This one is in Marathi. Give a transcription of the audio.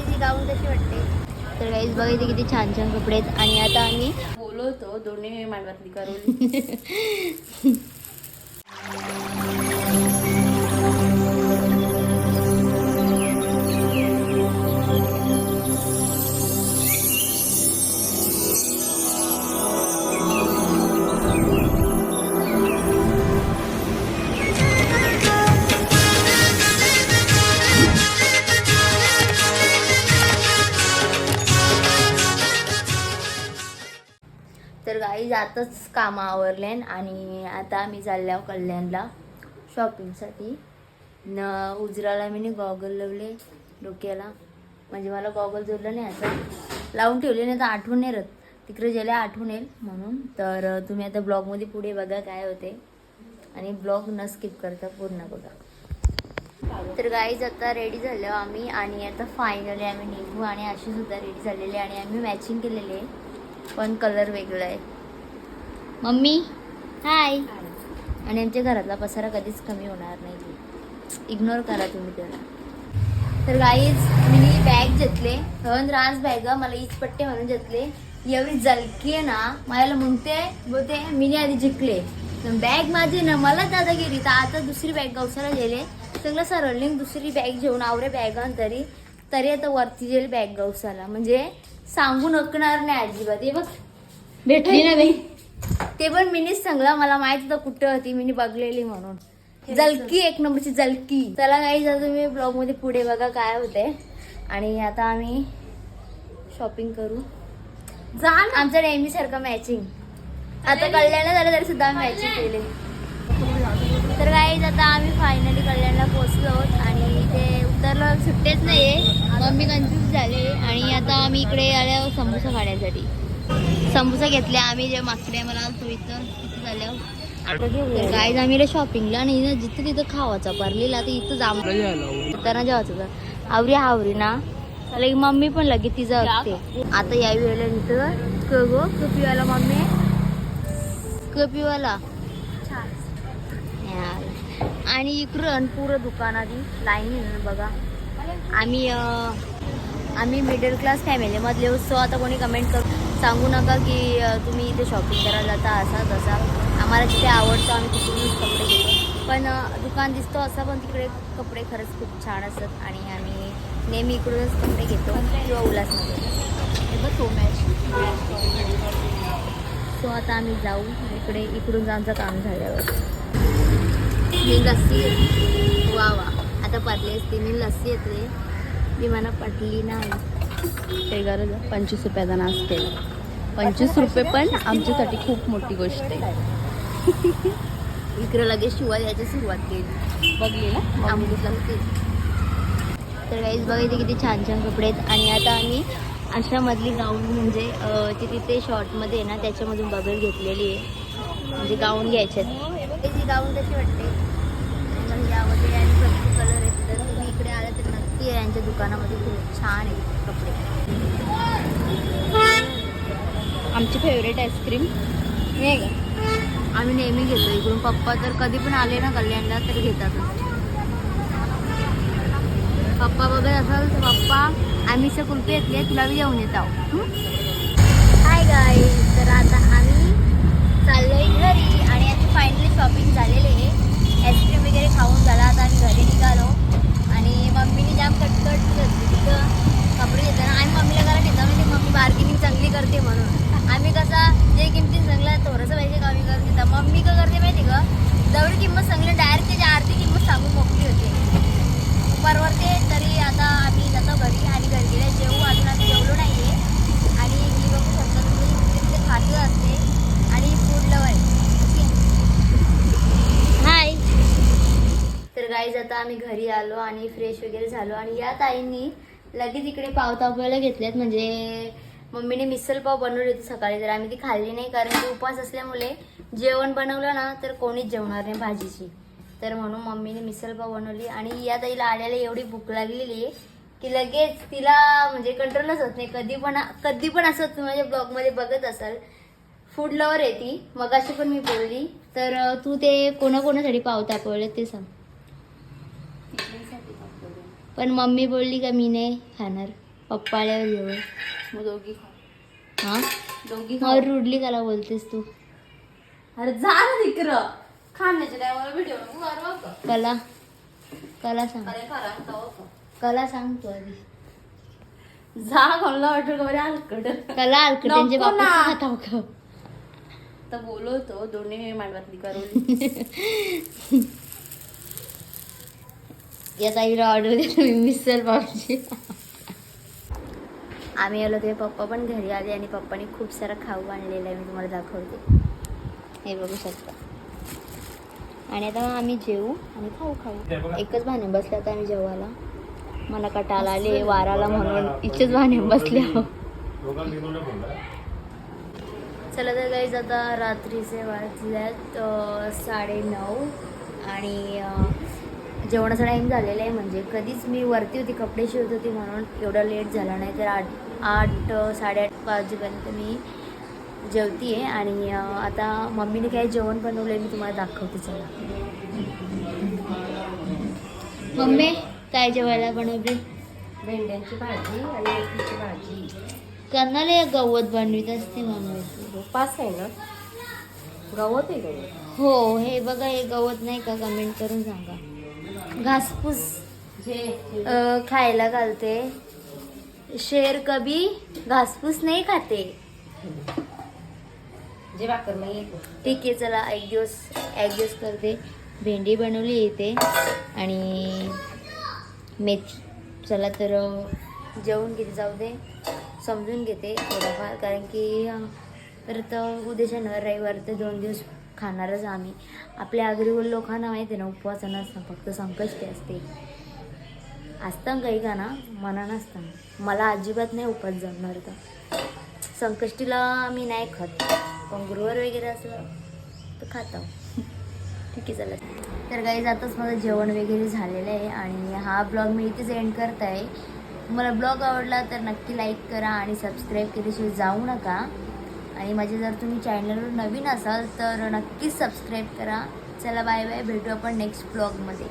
गाऊन कशी वाटते? तर गाईज बघा इथे किती छान छान कपडे आहेत. आणि आता आम्ही बोलवतो दोन्ही मांडवातली करून. जातच कामं आवरलेन आणि आता आम्ही चालल्या कल्याणला शॉपिंगसाठी न उजराला मी गॉगल लावले डोक्याला. म्हणजे मला गॉगल जोडलं नाही असं लावून ठेवले नाही तर आठवण नाही राहत. तिकडे गेले आठवण येईल म्हणून. तर तुम्ही आता ब्लॉगमध्ये पुढे बघा काय होते. आणि ब्लॉग न स्किप करता पूर्ण बघा. तर गाईज आता रेडी झालो आम्ही आणि आता फायनली आम्ही निघू आणि अशी सुद्धा रेडी झालेली आहे आणि आम्ही मॅचिंग केलेली आहे. पण कलर वेगळा आहे. मम्मी? हाय. आणि आमच्या घरातला पसारा कधीच कमी होणार नाही. इग्नोर करा तुम्ही त्याला. तर गाईज मी बॅग घेतले. हवन राज बॅग मला हीच पट्टे म्हणून घेतले. एवढी जलकी आहे ना मला म्हणते बोलते मी आधी जिंकले. बॅग माझी ना मला दादागिरी तर आता दुसरी बॅग गवसाला गेले. सगळं सरळलिंग दुसरी बॅग घेऊन आवरे बॅगान तरी. तरी आता वरती गेले बॅग गवसाला म्हणजे सांगू नकणार नाही अजिबात. हे बघ. भेटली ना बाई ते पण मिनीच सांगला मला माहीत होतं कुठं होती मिनी बघलेली म्हणून. जलकी एक नंबरची जलकी. चला काही जर तुम्ही ब्लॉगमध्ये पुढे बघा काय होते आणि आता आम्ही शॉपिंग करू. जा ना. आमचं नेहमी सारखं मॅचिंग आता कल्याणला झालं तरी सुद्धा आम्ही मॅचिंग केले. तर काही आता आम्ही फायनली कल्याणला पोहोचलो आणि ते उतरलो सुट्टेच नाहीये. मम्मी कन्फ्यूज झाले. आणि आता आम्ही इकडे आल्या समोसा खाण्यासाठी. समोसा घेतले आम्ही जे मागच्या मला आलतो इथं तिथं झाल्यावर. काय आम्ही इकडे शॉपिंगला आणि इथं जिथं तिथं खावाचा परलेला तर इथं जाम. त्यांना जेवायचं आवरी हावरी ना. लगे मम्मी पण लगे तिचं असते आता या वेळेला इथं क गो कपिवाला मम्मी. कपिवाला. यार. आणि इकडून पुरं दुकान आधी. लाईन बघा. आम्ही आम्ही मिडल क्लास फॅमिलीमधले असतो आता कोणी कमेंट कर सांगू नका की तुम्ही इथे शॉपिंग करायला जाता असा तसा. आम्हाला जिथे आवडतं आम्ही तिकडूनच कपडे घेतो. पण दुकान दिसतो असं पण तिकडे कपडे खरंच खूप छान असतात आणि आम्ही नेहमी इकडूनच कपडे घेतो किंवा उल्हासनगर. सो आता आम्ही जाऊ. इकडे इकडून आमचं काम झाल्यावर. ही लस्सी वा वा. आता पडली असते. मी लस्सी येते. ती मला पटली नाही. गरज आहे? पंचवीस रुपयाचा नाश्ते पंचवीस रुपये पण आमच्यासाठी खूप मोठी गोष्ट आहे. इकडे लगेच शिवाय यायची सुरुवात केली. बघली ना होती. तर काहीच बघा इथे किती छान छान कपडे आहेत. आणि आता आम्ही अशा मधली गाऊन म्हणजे ती तिथे शॉर्टमध्ये आहे ना त्याच्यामधून बघत घेतलेली आहे. म्हणजे गाऊन घ्यायचे ती गाऊन कशी वाटते. मला यामध्ये आणि भरपूर कलर आहेत. या यांच्या दुकानामध्ये खूप छान आहे कपडे. आमची फेवरेट आईस्क्रीम हे का आम्ही नेहमी घेतो इकडून. पप्पा तर कधी पण आले ना कल्याणला तर घेतातच पप्पा बघत असाल तर पप्पा आम्ही से कुल्फी घेतली तुला बी घेऊन येत आहो. हाय गाय तर आता आम्ही चाललोय घरी आणि आता फायनली शॉपिंग झालेली आहे. आईस्क्रीम वगैरे खाऊन झाला. आता आम्ही घरी निघालो आणि मम्मीने जाम कटकट घेतली तिथं कपडे घेताना आम्ही मम्मीला घरात घेतो म्हणजे मम्मी बार्गेनिंग चांगली करते म्हणून आम्ही कसा जे किमतीत चांगला थोडंसं पाहिजे कमी करून देतात मम्मी का करते माहिती का जेवढी किंमत सांगली डायरेक्ट त्याची आरती किंमत सांगून मोकळी होते परवडते तरी आता आम्ही जातो घरी आणि घरी गेले जेवू अजून आम्ही जेवलो नाही आहे आणि ही बघू शकता तुम्ही तिथे खातं असते आणि फूड लवर हाय तर गाईज आता आम्ही घरी आलो आणि फ्रेश वगैरे झालो. आणि या ताईंनी लगेच इकडे पाव घेतल्यात. म्हणजे मम्मीने मिसल पाव बनवली होती सकाळी. तर आम्ही ती खाल्ली नाही कारण की उपवास असल्यामुळे जेवण बनवलं ना तर कोणीच जेवणार नाही भाजीची. तर म्हणून मम्मीने मिसल पाव बनवली. आणि या ताईला आल्याला एवढी भूक लागलेली आहे की लगेच तिला म्हणजे कंट्रोलच होत नाही. कधी पण कधी पण असं तुम्ही माझ्या ब्लॉगमध्ये बघत असाल फूड लवर आहे ती. मगाशी पण मी बोलली. तर तू ते कोणाकोणासाठी पाव तापवले ते सांग. पण मम्मी बोलली का मी नाही खाणार. पप्पा आल्यावर जेवण. मग दोघी खा. हा? दोघी रुडली कला बोलतेस तू. अरे जा ना तिकडं. खाण्याच्या टायमाला व्हिडिओ. कला. कला सांग? कला सांग तू आधी. जा कोणाला वाटलं का बरे हलकट. कला आलक त्यांचे बापा ना. खाताव का तर बोलवतो दोन्ही मांडवातली करून. या ताईला ऑर्डर देतो मी मिसळ पावची आम्ही आलो ते पप्पा पण घरी आले आणि पप्पाने खूप सारा खाऊ आणलेला आहे मी तुम्हाला दाखवते. हे बघू शकता. आणि आता आम्ही जेवू आणि खाऊ खाऊ. एकच भाने बसले आता आम्ही जेवायला. मला कटाला आले वाराला म्हणून इथेच भाने बसले आहो चला तर गाईज आता रात्रीचे वाजल्यात अं, साडेनऊ आणि जेवणाचा टाईम झालेला आहे. म्हणजे कधीच मी वरती होती कपडे शिवत होती म्हणून एवढा लेट झाला नाही. तर आठ आठ साडेआठ वाजेपर्यंत मी जेवती आहे. आणि आता मम्मीने काय जेवण बनवलं आहे मी तुम्हाला दाखवते. चला. मम्मी काय जेवायला बनवली? भेंड्यांची भाजी आणि मेथीची भाजी. कर्नाला गवत बनवीत असते मम्मी पाच आहे ना? गवत आहे गवत हो? हे बघा हे गवत नाही का? कमेंट करून सांगा. घासपूस खायला घालते. शेर कभी घासपूस नाही खाते. येतो ठीक आहे चला एक दिवस एक दिवस करते. भेंडी बनवली इथे आणि मेथी. चला तर अ, जेवून घेते जाऊ दे. समजून घेते थोडंफार कारण की अ, उद्या शनिवार रविवार ते दोन दिवस खाणारच आम्ही. आपल्या आगरीवर लोकांना माहिती आहे ना उपवास नसतं फक्त संकष्टी असते. असतं काही का ना मना नसतं मला अजिबात नाही उपवास जमणार तर. संकष्टीला मी नाही खात. पण गुरुवार वगैरे असलं तर खाता. ठीक आहे चला. तर काही जातच माझं जेवण वगैरे झालेलं आहे आणि हा ब्लॉग मी इथेच एंड करत आहे. तुम्हाला ब्लॉग आवडला तर नक्की लाईक करा आणि सबस्क्राईब केल्याशिवाय जाऊ नका. आणि माझे जर तुम्ही चॅनलवर नवीन असाल तर नक्कीच सबस्क्राईब करा. चला बाय बाय भेटू आपण नेक्स्ट ब्लॉगमध्ये